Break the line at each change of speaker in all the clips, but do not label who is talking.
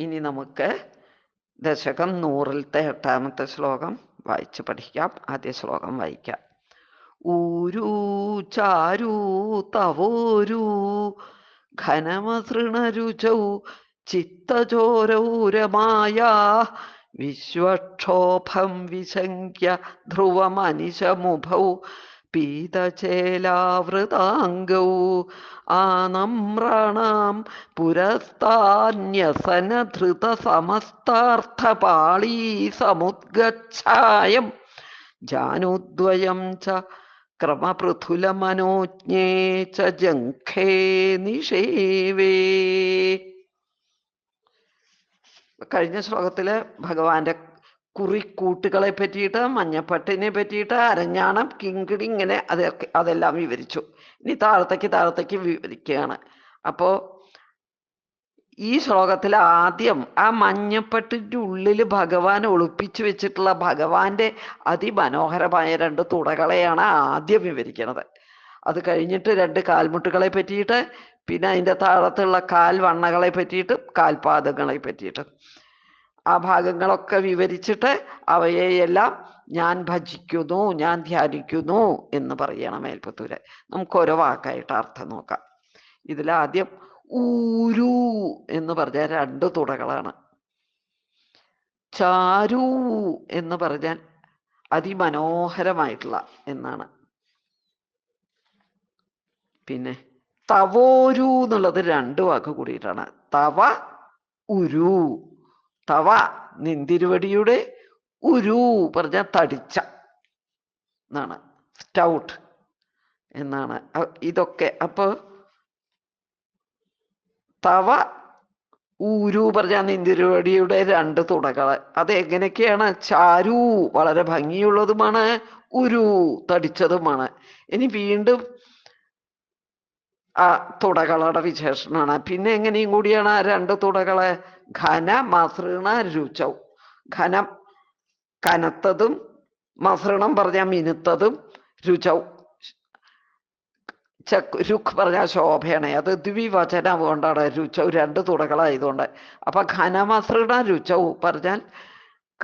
ഇനി നമുക്ക് ദശകം നൂറിലത്തെ എട്ടാമത്തെ ശ്ലോകം വായിച്ചു പഠിക്കാം. ആദ്യ ശ്ലോകം വായിക്കാം. ഊരൂ ചാരൂ തവോരൂ ഘനമസൃണരുചൗ ചിത്തചോരൗരമായ വിശ്വക്ഷോഭം വിശങ്ക്യ ധ്രുവമനിശമുഭൗ പീതചേലാവൃതാംഗൗ ആനമ്രാണാം പുരസ്താന്യസനധൃതസമസ്താർത്ഥപാളീ സമുദ്ഗച്ഛായം ജാനുദ്വയം ച ക്രമപൃഥുലമനോജ്ഞേ ച ജംഘേ നിഷേവേ. കഴിഞ്ഞ ശ്ലോകത്തിൽ ഭഗവാന്റെ കുറിക്കൂട്ടുകളെ പറ്റിയിട്ട് മഞ്ഞപ്പട്ടിനെ പറ്റിയിട്ട് അരഞ്ഞാണം കിങ്കിടി ഇങ്ങനെ അതൊക്കെ അതെല്ലാം വിവരിച്ചു. ഇനി താഴത്തേക്ക് താഴത്തേക്ക് വിവരിക്കുകയാണ്. അപ്പോൾ ഈ ശ്ലോകത്തിൽ ആദ്യം ആ മഞ്ഞപ്പട്ടിന്റെ ഉള്ളിൽ ഭഗവാൻ ഒളിപ്പിച്ചു വെച്ചിട്ടുള്ള ഭഗവാന്റെ അതിമനോഹരമായ രണ്ട് തുടകളെയാണ് ആദ്യം വിവരിക്കുന്നത് അത് കഴിഞ്ഞിട്ട് രണ്ട് കാൽമുട്ടുകളെ പറ്റിയിട്ട് പിന്നെ അതിന്റെ താഴത്തുള്ള കാൽവണ്ണകളെ പറ്റിയിട്ടും കാൽപാദങ്ങളെ പറ്റിയിട്ടും. ആ ഭാഗങ്ങളൊക്കെ വിവരിച്ചിട്ട് അവയെയെല്ലാം ഞാൻ ഭജിക്കുന്നു ഞാൻ ധ്യാനിക്കുന്നു എന്ന് പറയണം മേൽപ്പത്തൂര്. നമുക്ക് ഓരോ വാക്കായിട്ട് അർത്ഥം നോക്കാം. ഇതിലാദ്യം ഊരു എന്ന് പറഞ്ഞാൽ രണ്ട് തുടകളാണ്. ചാരു എന്ന് പറഞ്ഞാൽ അതിമനോഹരമായിട്ടുള്ള എന്നാണ്. പിന്നെ തവോരു എന്നുള്ളത് രണ്ട് വാക്ക് കൂടിയിട്ടാണ്. തവ ഉരു. തവ നിന്തിരുവടിയുടെ ഉരു പറഞ്ഞ തടിച്ച എന്നാണ്. സ്റ്റൗട്ട് എന്നാണ്. ഇതൊക്കെ. അപ്പൊ തവ ഊരു പറഞ്ഞ നിന്തിരുവടിയുടെ രണ്ട് തുടകൾ അത് എങ്ങനെയൊക്കെയാണ്? ചാരു വളരെ ഭംഗിയുള്ളതുമാണ് ഉരു തടിച്ചതുമാണ്. ഇനി വീണ്ടും ആ തുടകളുടെ വിശേഷണമാണ് പിന്നെ എങ്ങനെയും കൂടിയാണ് ആ രണ്ട് തുടകൾ ഘന മസൃണ രുചൗ. ഘനം കനത്തതും മസൃണം പറഞ്ഞാൽ മിനുത്തതും രുചൗ. ചക് രുഖ് പറഞ്ഞ ശോഭയാണ്. അത് ദ്വിവചനം കൊണ്ടാണ് രുചൗ രണ്ട് തുടകളായതുകൊണ്ട്. അപ്പൊ ഘനമസൃണ രുചൗ പറഞ്ഞാൽ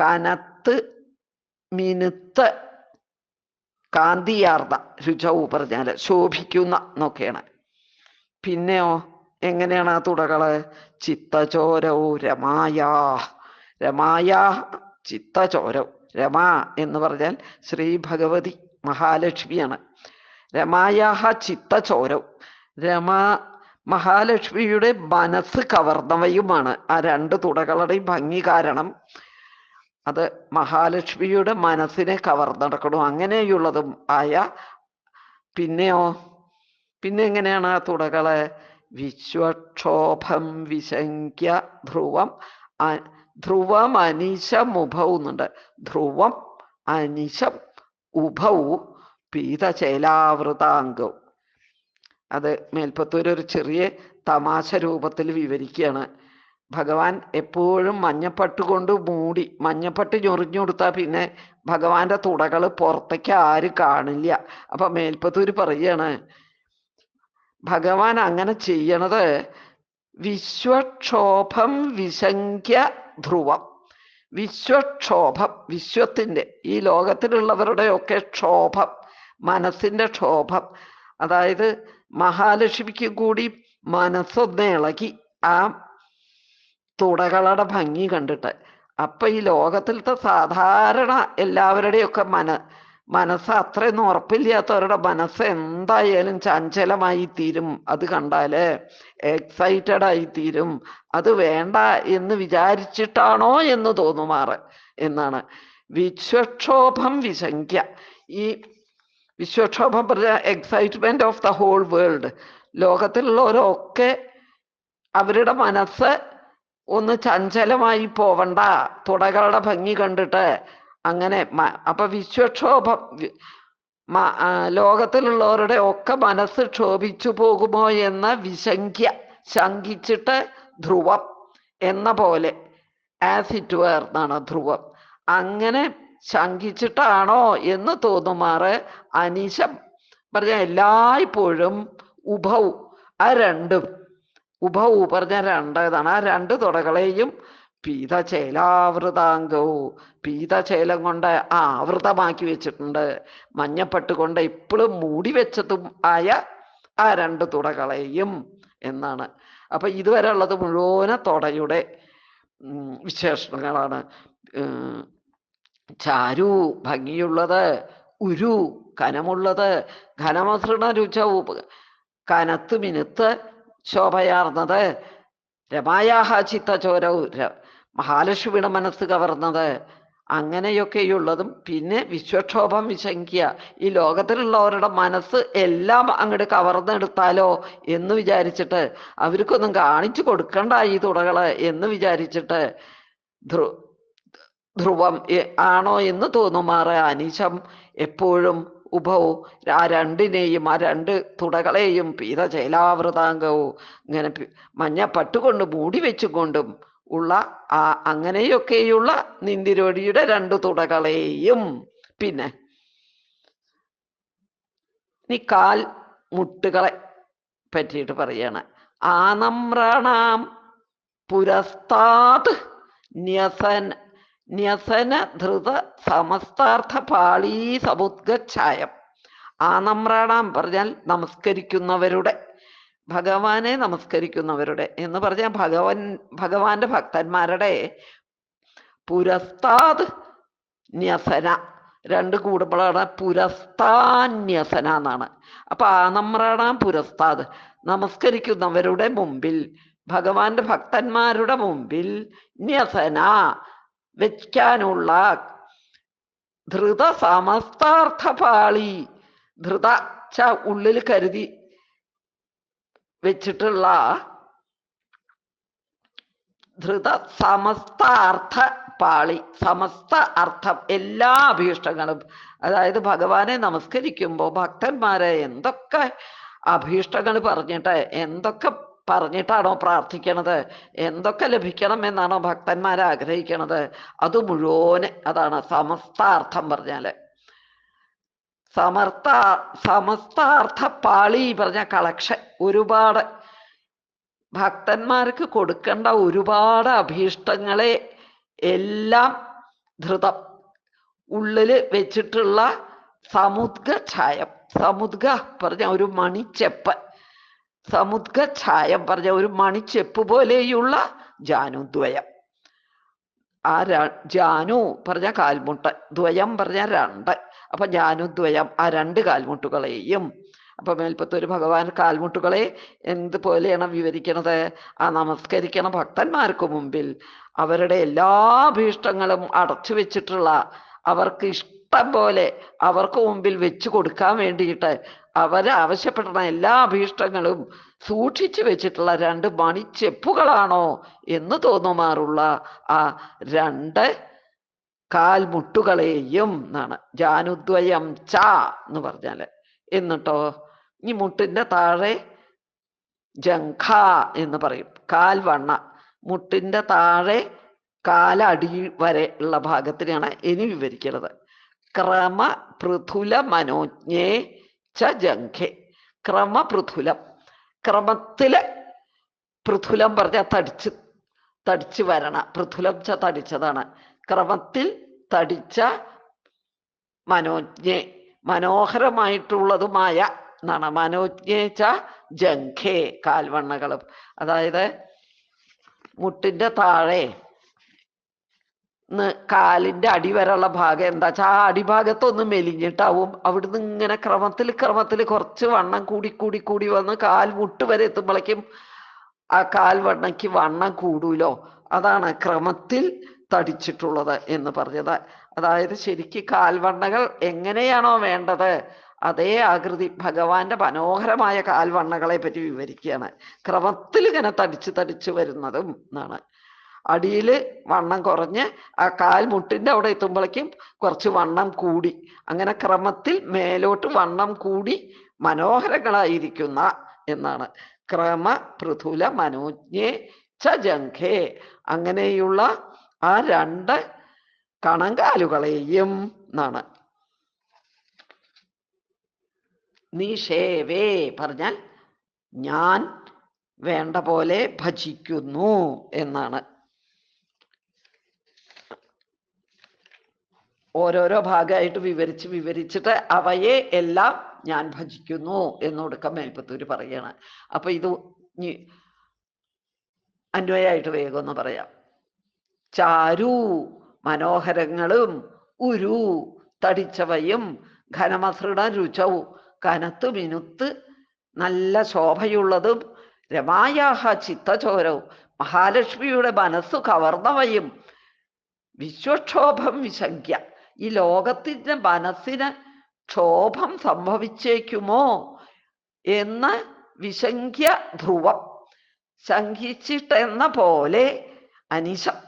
കനത്ത് മിനുത്ത് കാന്തിയാർന്ന രുചൗ പറഞ്ഞാൽ ശോഭിക്കുന്ന എന്നൊക്കെയാണ്. പിന്നെയോ? എങ്ങനെയാണ് ആ തുടകൾ? ചിത്തചോരവും രമായാ. രമായാ ചിത്തചോരവ് രമ എന്ന് പറഞ്ഞാൽ ശ്രീ ഭഗവതി മഹാലക്ഷ്മിയാണ്. രമായാഹ ചിത്തചോരവ് രമ മഹാലക്ഷ്മിയുടെ മനസ്സ് കവർന്നവയുമാണ്. ആ രണ്ട് തുടകളുടെയും ഭംഗി കാരണം അത് മഹാലക്ഷ്മിയുടെ മനസ്സിനെ കവർന്നെടുക്കണം. അങ്ങനെയുള്ളതും ആയ പിന്നെയോ? പിന്നെ എങ്ങനെയാണ് ആ തുടകൾ? വിശ്വക്ഷോഭം വിശങ്ക്യ ധ്രുവം ധ്രുവം അനിശം ഉഭവുന്നുണ്ട് ധ്രുവം അനിശം ഉഭൗ പീതചേലാവൃതാംഗവും അത് മേൽപ്പത്തൂർ ഒരു ചെറിയ തമാശ രൂപത്തിൽ വിവരിക്കുകയാണ്. ഭഗവാൻ എപ്പോഴും മഞ്ഞപ്പട്ട് കൊണ്ട് മൂടി മഞ്ഞപ്പട്ട് ഞൊറിഞ്ഞു കൊടുത്താൽ പിന്നെ ഭഗവാന്റെ തുടകൾ പുറത്തേക്ക് ആരും കാണില്ല. അപ്പൊ മേൽപ്പത്തൂര് പറയാണ് ഭഗവാൻ അങ്ങനെ ചെയ്യണത് വിശ്വക്ഷോഭം വിശങ്ക്യ ധ്രുവം. വിശ്വക്ഷോഭം വിശ്വത്തിന്റെ ഈ ലോകത്തിലുള്ളവരുടെ ഒക്കെ ക്ഷോഭം മനസ്സിന്റെ ക്ഷോഭം. അതായത് മഹാലക്ഷ്മിക്ക് കൂടി മനസ്സൊന്ന് ഇളകി ആ തുടകളുടെ ഭംഗി കണ്ടിട്ട്. അപ്പൊ ഈ ലോകത്തിലത്തെ സാധാരണ എല്ലാവരുടെയൊക്കെ മന മനസ്സ് അത്രയൊന്നും ഉറപ്പില്ലാത്തവരുടെ മനസ്സ് എന്തായാലും ചഞ്ചലമായി തീരും. അത് കണ്ടാൽ എക്സൈറ്റഡ് ആയി തീരും. അത് വേണ്ട എന്ന് വിചാരിച്ചിട്ടാണോ എന്ന് തോന്നുമാറ് എന്നാണ്. വിശ്വക്ഷോഭം വിശങ്ക്യ. ഈ വിശ്വക്ഷോഭം പറഞ്ഞ excitement of the whole world ലോകത്തിലുള്ളവരൊക്കെ അവരുടെ മനസ്സ് ഒന്ന് ചഞ്ചലമായി പോവണ്ട. തുടകളുടെ ഭംഗി കണ്ടിട്ട് അങ്ങനെ അപ്പൊ വിശ്വക്ഷോഭം ലോകത്തിലുള്ളവരുടെ ഒക്കെ മനസ്സ് ക്ഷോഭിച്ചു പോകുമോ എന്ന വിശങ്ക്യ ശങ്കിച്ചിട്ട് ധ്രുവം എന്ന പോലെ ആസ് ഇറ്റ് വേർ എന്നാണ് ധ്രുവം. അങ്ങനെ ശങ്കിച്ചിട്ടാണോ എന്ന് തോന്നുമാറ് അനിശം. പറഞ്ഞ എല്ലായ്പ്പോഴും ഉഭൗ ആ രണ്ടും ഉഭൗ പറഞ്ഞ രണ്ട് ഇതാണ്. ആ രണ്ട് തുടകളെയും പീതചേലാവൃതാംഗവും പീതചേലം കൊണ്ട് ആ ആവൃതമാക്കി വെച്ചിട്ടുണ്ട്. മഞ്ഞപ്പട്ട് കൊണ്ട് ഇപ്പോഴും മൂടി വെച്ചതും ആയ ആ രണ്ട് തുടകളെയും എന്നാണ്. അപ്പൊ ഇതുവരെ ഉള്ളത് മുഴുവന തുടയുടെ വിശേഷണങ്ങളാണ്. ചാരു ഭംഗിയുള്ളത് ഉരു കനമുള്ളത് ഘനമസൃണ രുച കനത്ത് മിനുത്ത് ശോഭയാർന്നത് രമായാഹ ചിത്തചോരവ് മഹാലക്ഷ്മിയുടെ മനസ്സ് കവർന്നത് അങ്ങനെയൊക്കെയുള്ളതും പിന്നെ വിശ്വക്ഷോഭം വിശങ്കിയ ഈ ലോകത്തിലുള്ളവരുടെ മനസ്സ് എല്ലാം അങ്ങോട്ട് കവർന്നെടുത്താലോ എന്ന് വിചാരിച്ചിട്ട് അവർക്കൊന്നും കാണിച്ചു കൊടുക്കണ്ട ഈ തുടകൾ എന്ന് വിചാരിച്ചിട്ട് ധ്രു ധ്രുവം ആണോ എന്ന് തോന്നുമാറ് അനീശം എപ്പോഴും ഉഭവും ആ രണ്ടിനെയും ആ രണ്ട് തുടകളെയും പീതചേലാവൃതാംഗവും ഇങ്ങനെ മഞ്ഞ പട്ടുകൊണ്ട് മൂടി വെച്ചുകൊണ്ടും ഉള്ള ആ അങ്ങനെയൊക്കെയുള്ള നിന്തിരോടിയുടെ രണ്ടു തുടകളെയും. പിന്നെ ഇനി കാൽ മുട്ടുകളെ പറ്റിയിട്ട് പറയാണ്. ആനമ്രണാം പുരസ്താത് ന്യസൻ ന്യസന ധൃത സമസ്താർത്ഥ പാളീ സമുദ്ഗച്ഛായം. ആനമ്രാണാം പറഞ്ഞാൽ നമസ്കരിക്കുന്നവരുടെ ഭഗവാനെ നമസ്കരിക്കുന്നവരുടെ എന്ന് പറഞ്ഞാൽ ഭഗവൻ ഭഗവാന്റെ ഭക്തന്മാരുടെ പുരസ്താത് ന്യസന. രണ്ട് കൂടുമ്പോഴാണ് പുരസ്താന്യസന എന്നാണ്. അപ്പൊ ആനമ്രാണാം പുരസ്താത് നമസ്കരിക്കുന്നവരുടെ മുമ്പിൽ ഭഗവാന്റെ ഭക്തന്മാരുടെ മുമ്പിൽ ന്യസന വെക്കാനുള്ള ധൃത സമസ്താർത്ഥപാളി ധൃത ച ഉള്ളിൽ കരുതി വെച്ചിട്ടുള്ള ധൃത സമസ്ത അർത്ഥ പാളി സമസ്ത അർത്ഥം എല്ലാ അഭീഷ്ടങ്ങളും അതായത് ഭഗവാനെ നമസ്കരിക്കുമ്പോൾ ഭക്തന്മാരെ എന്തൊക്കെ അഭീഷ്ടങ്ങൾ പറഞ്ഞിട്ട് എന്തൊക്കെ പറഞ്ഞിട്ടാണോ പ്രാർത്ഥിക്കണത് എന്തൊക്കെ ലഭിക്കണം എന്നാണോ ഭക്തന്മാർ ആഗ്രഹിക്കണത് അത് മുഴുവൻ അതാണ് സമസ്താർത്ഥം പറഞ്ഞാൽ. സമർത്ഥ സമസ്താർത്ഥ പാളി പറഞ്ഞ കളക്ഷൻ ഒരുപാട്. ഭക്തന്മാർക്ക് കൊടുക്കേണ്ട ഒരുപാട് അഭീഷ്ടങ്ങളെ എല്ലാം ധൃതം. ഉള്ളിൽ വെച്ചിട്ടുള്ള സമുദ്ഗ ഛായം സമുദ്ഗ പറഞ്ഞ ഒരു മണിച്ചെപ്പ് സമുദ്ഗ ഛായം പറഞ്ഞ ഒരു മണിച്ചെപ്പ് പോലെയുള്ള ജാനുദ്വയം. ആ ജാനു പറഞ്ഞ കാൽമുട്ട് ദ്വയം പറഞ്ഞ രണ്ട് അപ്പൊ ജാനുദ്വയം ആ രണ്ട് കാൽമുട്ടുകളെയും അപ്പൊ മേൽപ്പത്തൂര് ഭഗവാൻ കാൽമുട്ടുകളെ എന്ത് പോലെയാണ് വിവരിക്കണത്? ആ നമസ്കരിക്കണ ഭക്തന്മാർക്ക് മുമ്പിൽ അവരുടെ എല്ലാ ഭീഷ്ടങ്ങളും അടച്ചു വെച്ചിട്ടുള്ള അവർക്ക് ഇഷ്ടം പോലെ അവർക്ക് മുമ്പിൽ വെച്ചു കൊടുക്കാൻ വേണ്ടിയിട്ട് അവർ ആവശ്യപ്പെടുന്ന എല്ലാ അഭീഷ്ടങ്ങളും സൂക്ഷിച്ചു വെച്ചിട്ടുള്ള രണ്ട് മണിച്ചെപ്പുകളാണോ എന്ന് തോന്നുമാറുള്ള ആ രണ്ട് കാൽമുട്ടുകളെയും എന്നാണ്. ജാനുദ്വയം ച എന്ന് പറഞ്ഞാൽ. എന്നിട്ടോ? ഈ മുട്ടിന്റെ താഴെ ജംഖ എന്ന് പറയും. കാൽവണ്ണ മുട്ടിന്റെ താഴെ കാലടി വരെ ഉള്ള ഭാഗത്തിനെയാണ് ഇനി വിവരിക്കുന്നത്. ക്രമ പൃഥുല മനോജ്ഞേ ച ജംഖെ. ക്രമ പൃഥുലം ക്രമത്തിൽ പൃഥുലം പറഞ്ഞ തടിച്ച് തടിച്ച് വരണ. പൃഥുലം ച തടിച്ചതാണ്. ക്രമത്തിൽ തടിച്ച മനോജ്ഞെ മനോഹരമായിട്ടുള്ളതുമായ എന്നാണ് മനോജ്ഞേച്ച ജംഖേ കാൽവണ്ണകളും. അതായത് മുട്ടിന്റെ താഴെ കാലിന്റെ അടിവരെയുള്ള ഭാഗം എന്താ വെച്ചാൽ ആ അടിഭാഗത്തൊന്ന് മെലിഞ്ഞിട്ടാവും. അവിടുന്ന് ഇങ്ങനെ ക്രമത്തിൽ ക്രമത്തിൽ കുറച്ച് വണ്ണം കൂടി കൂടി കൂടി വന്ന് കാൽ മുട്ട് വരെ എത്തുമ്പോഴേക്കും ആ കാൽ വണ്ണയ്ക്ക് വണ്ണം കൂടൂലോ. അതാണ് ക്രമത്തിൽ തടിച്ചിട്ടുള്ളത് എന്ന് പറഞ്ഞത്. അതായത് ശരിക്ക് കാൽവണ്ണകൾ എങ്ങനെയാണോ വേണ്ടത് അതേ ആകൃതി ഭഗവാന്റെ മനോഹരമായ കാൽവണ്ണകളെ പറ്റി വിവരിക്കുകയാണ്. ക്രമത്തിൽ ഇങ്ങനെ തടിച്ച് തടിച്ച് വരുന്നതും എന്നാണ്. അടിയിൽ വണ്ണം കുറഞ്ഞ് ആ കാൽ മുട്ടിന്റെ അവിടെ എത്തുമ്പോഴേക്കും കുറച്ച് വണ്ണം കൂടി. അങ്ങനെ ക്രമത്തിൽ മേലോട്ട് വണ്ണം കൂടി മനോഹരങ്ങളായിരിക്കുന്ന എന്നാണ്. ക്രമ പൃഥുല മനോജ്ഞേ ച ജംഘേ. അങ്ങനെയുള്ള ആ രണ്ട് കണങ്കാലുകളെയും എന്നാണ്. നിഷേവേ പറഞ്ഞാൽ ഞാൻ വേണ്ട പോലെ ഭജിക്കുന്നു എന്നാണ്. ഓരോരോ ഭാഗമായിട്ട് വിവരിച്ച് വിവരിച്ചിട്ട് അവയെ എല്ലാം ഞാൻ ഭജിക്കുന്നു എന്നൊടുക്കം മേൽപ്പത്തൂര് പറയാണ്. അപ്പൊ ഇത് അന്വയായിട്ട് വേഗം ഒന്ന് പറയാം. ചാരു മനോഹരങ്ങളും ഉരു തടിച്ചവയും ഘനമസൃണ രുചവും കനത്ത് മിനുത്ത് നല്ല ശോഭയുള്ളതും രമായാഹ ചിത്തചോരവും മഹാലക്ഷ്മിയുടെ മനസ്സു കവർന്നവയും വിശ്വക്ഷോഭം വിശങ്ക്യ. ഈ ലോകത്തിന്റെ മനസ്സിന് ക്ഷോഭം സംഭവിച്ചേക്കുമോ എന്ന് വിശങ്ക്യ ധ്രുവം ശങ്കിച്ചിട്ടെന്ന പോലെ അനിശം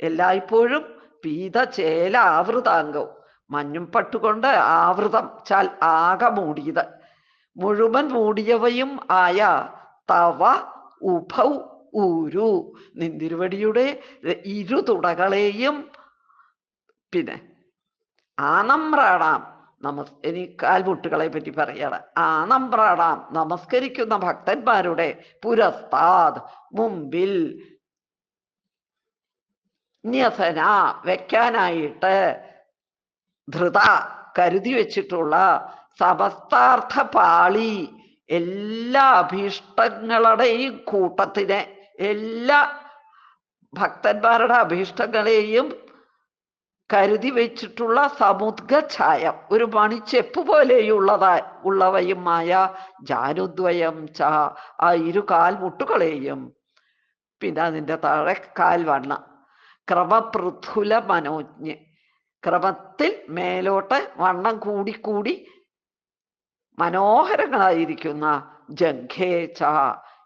എല്ലായ്പ്പോഴും പീത ചേല ആവൃതാംഗവും മഞ്ഞും പട്ടുകൊണ്ട് ആവൃതം ചാൽ ആകെ മൂടിയത്. മുഴുവൻ മൂടിയവയും ആയ തവ ഉഭൗ ഊരു. നിന്തിരുവടിയുടെ ഇരു തുടകളെയും പിന്നെ ആനമ്രാണാം നമസ് ഇനി കാൽമുട്ടുകളെ പറ്റി പറയാണ്. ആനമ്രാണാം നമസ്കരിക്കുന്ന ഭക്തന്മാരുടെ പുരസ്താദ് മുമ്പിൽ ന്യസന വെക്കാനായിട്ട് ധൃത കരുതി വെച്ചിട്ടുള്ള സമസ്താർത്ഥ പാളി എല്ലാ അഭീഷ്ടങ്ങളുടെയും കൂട്ടത്തിനെ എല്ലാ ഭക്തന്മാരുടെ അഭീഷ്ടങ്ങളെയും കരുതി വെച്ചിട്ടുള്ള സമുദ്ഗ ഛായം ഒരു മണിച്ചെപ്പ് പോലെയുള്ളതാ ഉള്ളവയുമായ ജാനുദ്വയം ച ആ ഇരു കാൽമുട്ടുകളെയും പിന്നെ അതിന്റെ താഴെ കാൽവണ്ണ. ക്രമപൃഥുല മനോജ്ഞ. ക്രമത്തിൽ മേലോട്ട് വണ്ണം കൂടിക്കൂടി മനോഹരങ്ങളായിരിക്കുന്ന ജഘേച്ച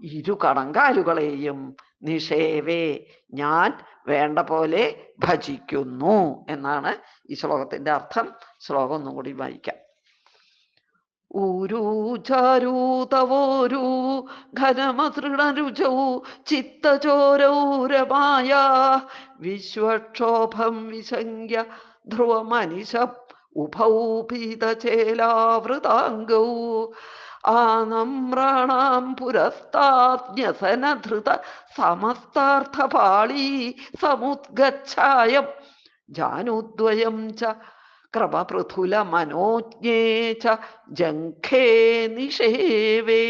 ഇരു കണങ്കാലുകളെയും നിഷേവേ ഞാൻ വേണ്ട പോലെ ഭജിക്കുന്നു എന്നാണ് ഈ ശ്ലോകത്തിന്റെ അർത്ഥം. ശ്ലോകം ഒന്നും കൂടി വായിക്കാം. ഊരൂ ചാരൂതവോരൂ ഘനമസൃണരുചൗ ചിത്തചോരൗരമായ വിശ്വക്ഷോഭം വിശങ്ക്യ ധ്രുവമനിശ ഉഭൗ പീതചേലാവൃതാംഗൗ. ആനമ്രാണാം പുരസ്താജ്ഞസനധൃത സമസ്താർത്ഥപാളീ സമുദ്ഗച്ഛായം ജാനുദ്വയം ച ക്രമപൃഥുല മനോജ്ഞേ ച ജംഘേ നിഷേവേ